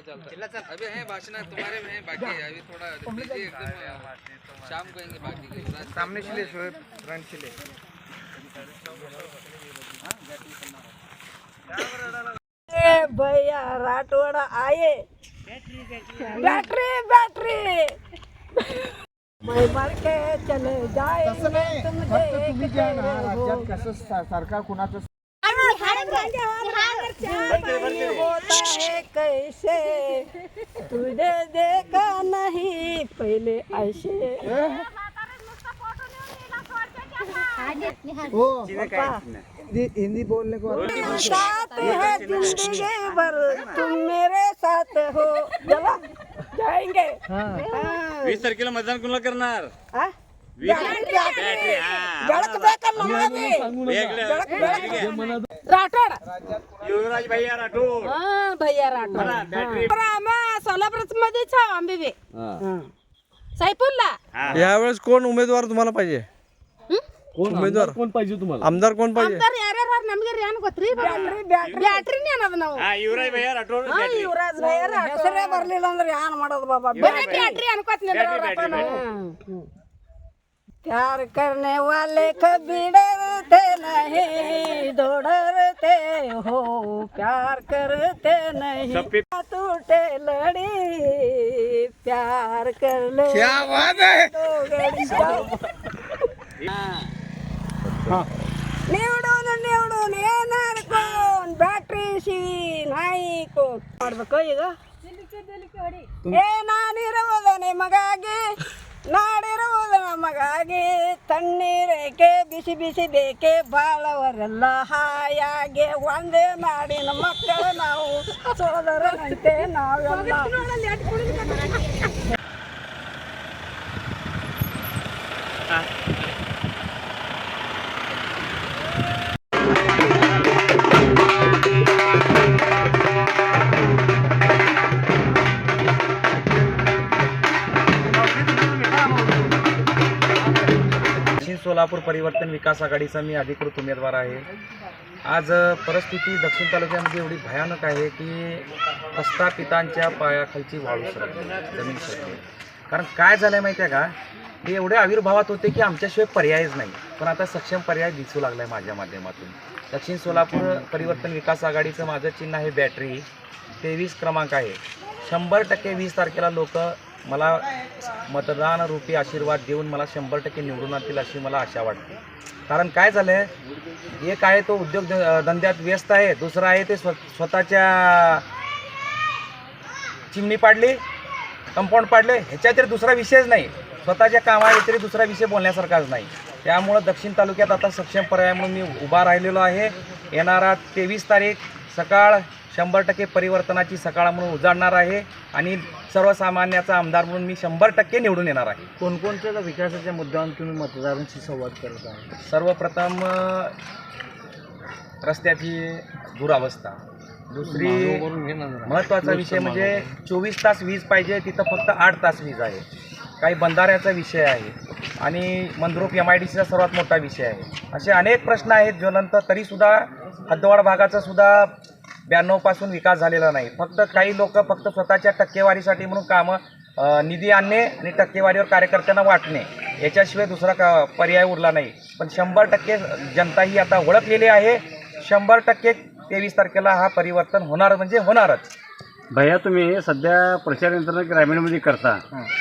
चलता चलता अभी है भाषण तुम्हारे में है बाकी है अभी थोड़ा एकदम शाम को आएंगे बाकी के सामने शिले फ्रंट शिले भैया राठोड आहे बॅटरी बॅटरी। मैं मर के चले जाए राज्यात कसं स- सरकार कुणाचं है कैसे तुझे देखा नहीं पहले ऐसे हो हिंदी बोलने को साथ है जिंदगी भर तुम मेरे साथ हो चला जाएंगे हाँ। वीस तारखेला मतदान कुणाला करणार हाँ? गळत बेकार. राठोड युवराज भैया राठोड हा भैया राठोड बॅटरी आम्हा सोलापूर मध्येच आहो आंबे बी सायपूरला यावेळेस कोण उमेदवार तुम्हाला पाहिजे उमेदवार कोण पाहिजे तुम्हाला आमदार कोण पाहिजे ಆಮದಾರ್ ಯಾರ್ಯಾರು ನಮ್ಗೆ ಏನ್ ಗೊತ್ತ್ರಿ ಬ್ಯಾಟ್ರಿ ಬ್ಯಾಟ್ರಿ ಬ್ಯಾಟ್ರಿನೇ ಅನ್ನೋದು ನಾವು ಹಾ युवराज भैया राठोड ಹಾ, ಯುವರಾಜ್ ಭಯ್ಯರ ಹೆಸರೇ ಬರ್ಲಿಲ್ಲ ಅಂದ್ರೆ ಏನ್ ಮಾಡೋದು ಬಾಬಾ ಬರೀ ಬ್ಯಾಟ್ರಿ ಅನ್ಕೋತೀನಿ प्यार करने वाले कभी डरते नहीं दो डरते हो प्यार करते नहीं टूटे लड़ी प्यार कर ले क्या बात है तो गडी जाऊ. निवडून निवडून येणार कोण बॅटरीशी नाही कोण ಮಾಡ್ಬೇಕು ಈಗ ಏ ನಾನಿರುವುದು ನಿಮಗಾಗಿ ನಾಡಿರುವುದು ನಮಗಾಗಿ ತಣ್ಣೀರೇಕೆ ಬಿಸಿ ಬಿಸಿ ಬೇಕೆ ಬಾಳವರೆಲ್ಲ ಹಾಯಾಗೆ ಒಂದೇ ನಾಡಿನ ಮಕ್ಕಳು ನಾವು. ಸೋದರನಂತೆ ನಾವೆಲ್ಲ. सोलापूर परिवर्तन विकास आघाडीचा मी अधिकृत उमेदवार आहे. आज परिस्थिती दक्षिण तालुक्यामध्ये एवढी भयानक आहे की प्रस्थापितांच्या पायाखालची वाळू सरकली जमीन सरकली. कारण काय झालं आहे माहिती आहे का? ते एवढे आविर्भावात होते की आमच्याशिवाय पर्यायच नाही. पण आता सक्षम पर्याय दिसू लागला आहे माझ्या माध्यमातून. दक्षिण सोलापूर परिवर्तन विकास आघाडीचं माझं चिन्ह आहे बॅटरी. तेवीस क्रमांक आहे. शंभर टक्के वीस तारखेला लोक मला मतदान रूपी आशीर्वाद देऊन मला शंभर टक्के निवडून आणतील अशी मला आशा वाटते. कारण काय झालं आहे एक आहे तो उद्योग धंद्यात व्यस्त आहे दुसरा आहे ते स्व स्वतःच्या चिमणी पाडली कंपाऊंड पाडले ह्याच्या तरी दुसरा विषयच नाही. स्वतःच्या कामाव्यतिरिक्त दुसरा विषय बोलण्यासारखाच नाही. त्यामुळं दक्षिण तालुक्यात आता सक्षम पर्याय म्हणून मी उभा राहिलेलो आहे. येणारा तेवीस तारीख सकाळ शंभर टक्के परिवर्तनाची सकाळ म्हणून उजाडणार आहे आणि सर्वसामान्याचा आमदार म्हणून मी शंभर टक्के निवडून येणार आहे. कोणकोणत्या विकासाच्या मुद्द्यावर तुम्ही मतदारांशी संवाद करत आहात? सर्वप्रथम रस्त्याची दुरावस्था. दुसरी महत्त्वाचा विषय म्हणजे चोवीस तास वीज पाहिजे तिथं फक्त आठ तास वीज आहे. काही बंधाऱ्याचा विषय आहे आणि मंद्रुप एम आय डी सीचा सर्वात मोठा विषय आहे. असे अनेक प्रश्न आहेत ज्वलंत तरीसुद्धा हद्दवाड भागाचा सुद्धा ब्याण्णवपासून विकास झालेला नाही. फक्त काही लोक फक्त स्वतःच्या टक्केवारीसाठी म्हणून कामं निधी आणणे आणि टक्केवारीवर कार्यकर्त्यांना वाटणे. याच्याशिवाय दुसरा का पर्याय उरला नाही. पण शंभर टक्के जनता ही आता ओळखलेली आहे. शंभर टक्के तेवीस तारखेला हा परिवर्तन होणार म्हणजे होणारच. भैया तुम्ही सध्या प्रचार यंत्रणा ग्रामीणमध्ये करता.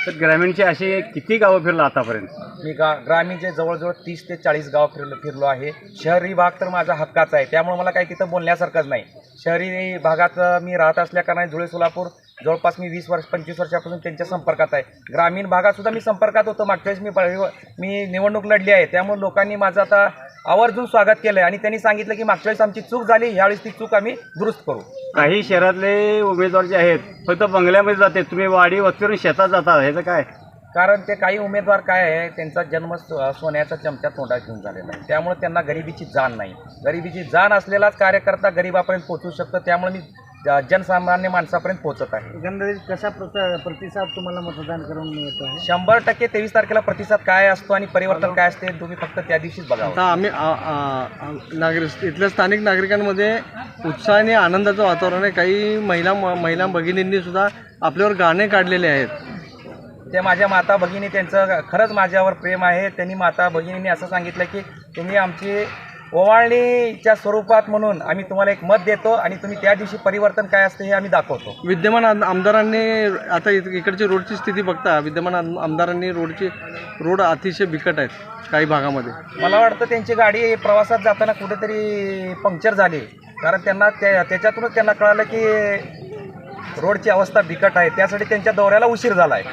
तर ग्रामीणची अशी किती गावं फिरला आतापर्यंत? मी गा ग्रामीणचे जवळजवळ तीस ते चाळीस गाव फिरलो फिरलो आहे. शहरी भाग तर माझा हक्काचा आहे. त्यामुळे मला काही तिथं बोलण्यासारखंच नाही. शहरी भागात मी राहत असल्याकारणाने धुळे सोलापूर जवळपास मी वीस वर्ष पंचवीस वर्षापासून त्यांच्या संपर्कात आहे. ग्रामीण भागात सुद्धा मी संपर्कात होतो. मागच्या वेळेस मी प- मी निवडणूक लढली आहे. त्यामुळे लोकांनी माझं आता आवर्जून स्वागत केलं आहे आणि त्यांनी सांगितलं की मागच्या वेळेस आमची चूक झाली. ह्यावेळेस ती चूक आम्ही दुरुस्त करू. काही शहरातले उमेदवार जे आहेत फक्त बंगल्यामध्ये जाते. तुम्ही वाडी वस्तीवरून शेतात जाता. ह्याचं काय? कारण ते काही उमेदवार काय आहे त्यांचा जन्म सो- सोन्याचा चमचा तोंडात घेऊन झालेला आहे. त्यामुळे त्यांना गरिबीची जाण नाही. गरिबीची जाण असलेलाच कार्यकर्ता गरिबापर्यंत पोहोचू शकतो. त्यामुळे मी ज- जनसामान्य माणसापर्यंत पोहोचत आहे. एकंदरीत कशा प्रत- प्रतिसाद तुम्हाला मतदान करून मिळतो आहे? शंभर टक्के तेवीस तारखेला प्रतिसाद काय असतो आणि परिवर्तन काय असते तुम्ही फक्त त्या दिवशीच बघावं आता आम्ही आ- आ- आ- नागरिक इथल्या स्थानिक नागरिकांमध्ये उत्साह आणि आनंदाचं वातावरण आहे. काही महिला महिला भगिनींनी सुद्धा आपल्यावर गाणे काढलेले आहेत. ते माझ्या माता भगिनी त्यांचं खरंच माझ्यावर प्रेम आहे. त्यांनी माता भगिनींनी असं सांगितलं की तुम्ही आमची ओवाळणीच्या स्वरूपात म्हणून आम्ही तुम्हाला एक मत देतो आणि तुम्ही त्या दिवशी परिवर्तन काय असतं हे आम्ही दाखवतो. विद्यमान आम- आमदारांनी आता इकडची रोडची स्थिती बघता विद्यमान आम- आमदारांनी रोडची रोड अतिशय बिकट आहेत काही भागामध्ये. मला वाटतं त्यांची गाडी प्रवासात जाताना कुठेतरी पंक्चर झाली. कारण त्यांना त्या त्याच्यातूनच त्यांना कळालं की रोडची अवस्था बिकट आहे. त्यासाठी त्यांच्या दौऱ्याला उशीर झाला आहे